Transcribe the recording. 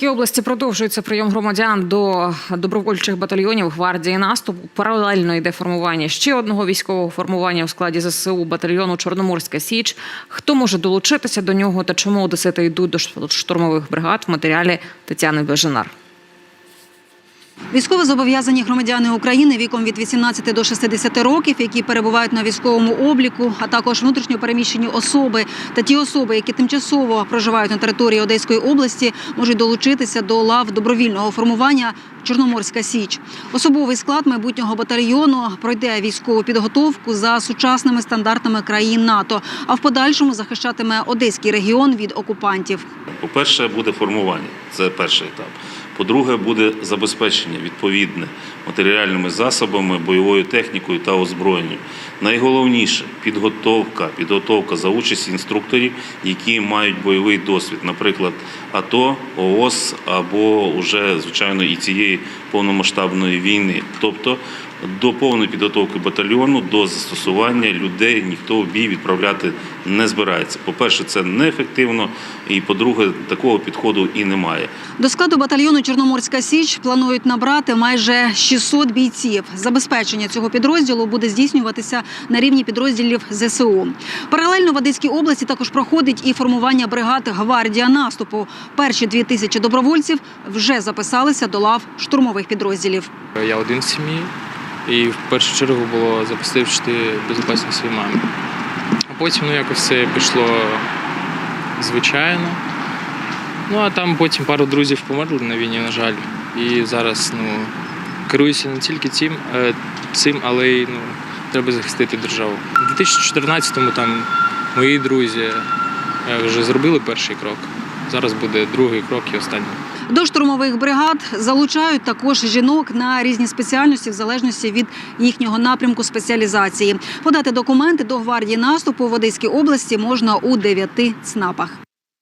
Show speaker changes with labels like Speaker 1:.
Speaker 1: Кій області продовжується прийом громадян до добровольчих батальйонів гвардії наступу. Паралельно йде формування ще одного військового формування у складі ЗСУ батальйону Чорноморська Січ. Хто може долучитися до нього та чому одесити йдуть до штурмових бригад в матеріалі Тетяни Бежинар.
Speaker 2: Військовозобов'язані громадяни України віком від 18 до 60 років, які перебувають на військовому обліку, а також внутрішньопереміщені особи та ті особи, які тимчасово проживають на території Одеської області, можуть долучитися до лав добровільного формування Чорноморська Січ. Особовий склад майбутнього батальйону пройде військову підготовку за сучасними стандартами країн НАТО, а в подальшому захищатиме одеський регіон від окупантів.
Speaker 3: По-перше, буде формування, це перший етап. По-друге, буде забезпечення відповідне матеріальними засобами, бойовою технікою та озброєнням. Найголовніше підготовка, підготовка за участі інструкторів, які мають бойовий досвід, наприклад, АТО, ООС або вже звичайно і цієї повномасштабної війни. Тобто до повної підготовки батальйону, до застосування людей ніхто в бій відправляти не збирається. По-перше, це неефективно, і по-друге, такого підходу і немає.
Speaker 2: До складу батальйону Чорноморська Січ планують набрати майже 600 бійців. Забезпечення цього підрозділу буде здійснюватися на рівні підрозділів ЗСУ. Паралельно в Одеській області також проходить і формування бригад гвардія наступу. Перші дві тисячі добровольців вже записалися до лав штурмових підрозділів.
Speaker 4: Я один з сім'ї, і в першу чергу було забезпечити безпечність своїй мамі. А потім ну, якось все пішло звичайно. Ну а там потім пару друзів померли на війні, на жаль. І зараз ну, керуюся не тільки цим, е, цим але й ну, треба захистити державу. У 2014-му там мої друзі е, вже зробили перший крок. Зараз буде другий крок і останній.
Speaker 2: До штурмових бригад залучають також жінок на різні спеціальності в залежності від їхнього напрямку спеціалізації. Подати документи до гвардії наступу в Одеській області можна у дев'яти ЦНАПах.